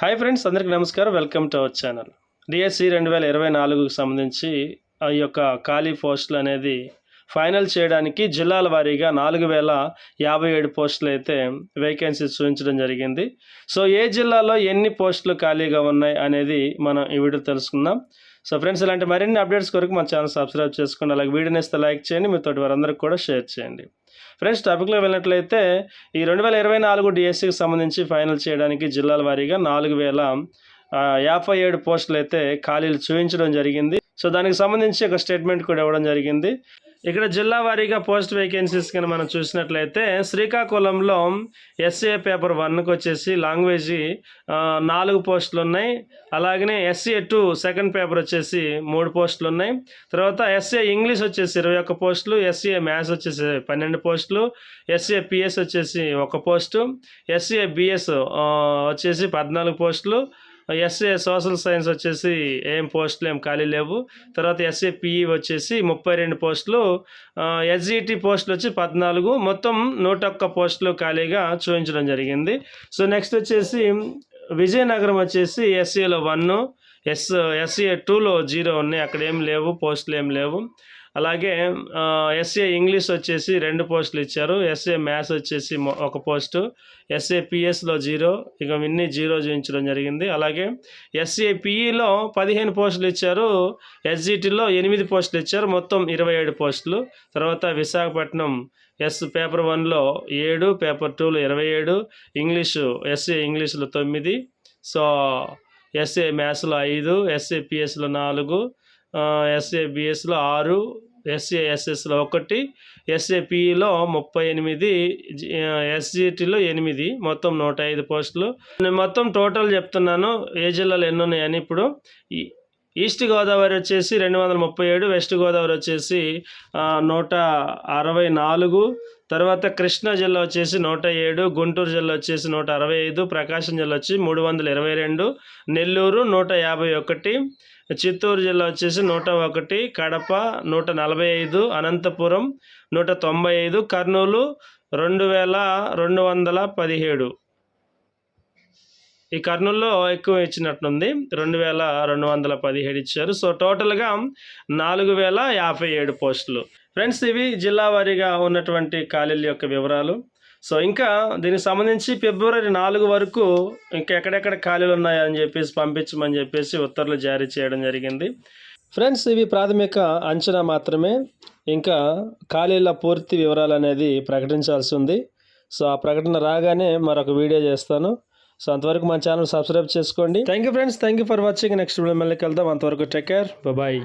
Hi friends అందరికీ నమస్కారం. Welcome to our channel DSC రెండు వేల ఇరవై నాలుగుకు సంబంధించి ఆ యొక్క ఖాళీ పోస్టులు అనేది ఫైనల్ చేయడానికి జిల్లాల వారీగా నాలుగు వేల యాభై ఏడు పోస్టులు అయితే వేకెన్సీస్ చూపించడం జరిగింది. సో ఏ జిల్లాలో ఎన్ని పోస్టులు ఖాళీగా ఉన్నాయి అనేది మనం ఈ వీడియో తెలుసుకుందాం. సో ఫ్రెండ్స్ ఇలాంటి మరిన్ని అప్డేట్స్ కొరకు మన ఛానల్ సబ్స్క్రైబ్ చేసుకోండి. అలాగే వీడియోని ఇస్తే లైక్ చేయండి. మీతో వారందరికీ కూడా షేర్ చేయండి. ఫ్రెండ్స్ టాపిక్లో వెళ్ళినట్లయితే ఈ రెండు వేల ఇరవై నాలుగు డిఎస్సికి సంబంధించి ఫైనల్ చేయడానికి జిల్లాల వారీగా నాలుగు వేల యాభై ఏడు పోస్టులు అయితే ఖాళీలు చూపించడం జరిగింది. సో దానికి సంబంధించి ఒక స్టేట్మెంట్ కూడా ఇవ్వడం జరిగింది. ఇక్కడ జిల్లా వారీగా పోస్ట్ వేకెన్సీస్ కింద మనం చూసినట్లయితే శ్రీకాకుళంలో ఎస్ఏ పేపర్ వన్కి వచ్చేసి లాంగ్వేజ్ నాలుగు పోస్టులు ఉన్నాయి. అలాగనే ఎస్ఏ టూ సెకండ్ పేపర్ వచ్చేసి మూడు పోస్టులు ఉన్నాయి. తర్వాత ఎస్ఏ ఇంగ్లీష్ వచ్చేసి ఇరవై ఒక్క పోస్టులు ఎస్ఏ మ్యాథ్స్ వచ్చేసి పన్నెండు పోస్టులు ఎస్ఏ పిఎస్ వచ్చేసి ఒక పోస్టు ఎస్ఏ బిఎస్ వచ్చేసి పద్నాలుగు పోస్టులు ఎస్ఏ సోషల్ సైన్స్ వచ్చేసి ఏం పోస్టులు ఏం ఖాళీ లేవు. తర్వాత ఎస్ఏ పిఈ వచ్చేసి ముప్పై రెండు పోస్టులు ఎస్జిటి పోస్టులు వచ్చి పద్నాలుగు. మొత్తం నూట ఒక్క పోస్టులు ఖాళీగా చూపించడం జరిగింది. సో నెక్స్ట్ వచ్చేసి విజయనగరం వచ్చేసి ఎస్ఏలో వన్ ఎస్ ఎస్ఏ టూలో జీరో ఉన్నాయి. అక్కడ ఏం లేవు పోస్టులు ఏం లేవు. అలాగే ఎస్ఏ ఇంగ్లీష్ వచ్చేసి రెండు పోస్టులు ఇచ్చారు. ఎస్ఏ మ్యాథ్స్ వచ్చేసి ఒక పోస్టు. SA పిఎస్లో zero. ఇక ఇన్ని జీరో చూపించడం జరిగింది. అలాగే ఎస్ఏ పిఈలో పదిహేను పోస్టులు ఇచ్చారు. ఎస్జిటిలో ఎనిమిది పోస్టులు ఇచ్చారు. మొత్తం ఇరవై ఏడు పోస్టులు. తర్వాత విశాఖపట్నం ఎస్ పేపర్ వన్లో ఏడు పేపర్ టూలో ఇరవై ఏడు ఇంగ్లీషు ఎస్ఏ ఇంగ్లీష్లో తొమ్మిది సో ఎస్ఏ మ్యాథ్స్లో ఐదు ఎస్ఏ పిఎస్లో నాలుగు ఎస్ఏబిఎస్లో ఆరు ఎస్ఏఎస్ఎస్లో ఒకటి ఎస్ఏపిఈలో ముప్పై ఎనిమిది ఎస్జిటిలో ఎనిమిది మొత్తం నూట ఐదు పోస్టులు. నేను మొత్తం టోటల్ చెప్తున్నాను ఏ జిల్లాలో ఎన్ని ఉన్నాయని ఇప్పుడు ఈ- ఈస్ట్ గోదావరి వచ్చేసి రెండు వందల ముప్పై ఏడు వెస్ట్ గోదావరి వచ్చేసి నూట అరవై నాలుగు. తర్వాత కృష్ణా జిల్లా వచ్చేసి నూట ఏడు గుంటూరు జిల్లా వచ్చేసి నూట అరవై ఐదు ప్రకాశం జిల్లా వచ్చి మూడు వందల ఇరవై రెండు నెల్లూరు నూట యాభై ఒకటి చిత్తూరు జిల్లా వచ్చేసి నూట ఒకటి కడప నూట నలభై ఐదు అనంతపురం నూట తొంభై ఐదు కర్నూలు రెండు వేల రెండు వందల పదిహేడు. ఈ కర్నూలులో ఎక్కువ ఇచ్చినట్టుంది రెండు వేల రెండు వందల పదిహేడు ఇచ్చారు. సో టోటల్గా నాలుగు వేల యాభై ఏడు పోస్టులు. ఫ్రెండ్స్ ఇవి జిల్లా వారీగా ఉన్నటువంటి ఖాళీల యొక్క వివరాలు. సో ఇంకా దీనికి సంబంధించి ఫిబ్రవరి నాలుగు వరకు ఇంకా ఎక్కడెక్కడ ఖాళీలు ఉన్నాయని చెప్పేసి పంపించమని చెప్పేసి ఉత్తర్వులు జారీ చేయడం జరిగింది. ఫ్రెండ్స్ ఇవి ప్రాథమిక అంచనా మాత్రమే. ఇంకా ఖాళీల పూర్తి వివరాలు అనేది ప్రకటించాల్సి ఉంది. సో ఆ ప్రకటన రాగానే మరొక వీడియో చేస్తాను. సో అంతవరకు మన ఛానల్ సబ్స్క్రైబ్ చేసుకోండి. Thank you friends thank you for watching next video మళ్ళీ కలుద్దాం. అంతవరకు టేక్ కేర్ బాయ్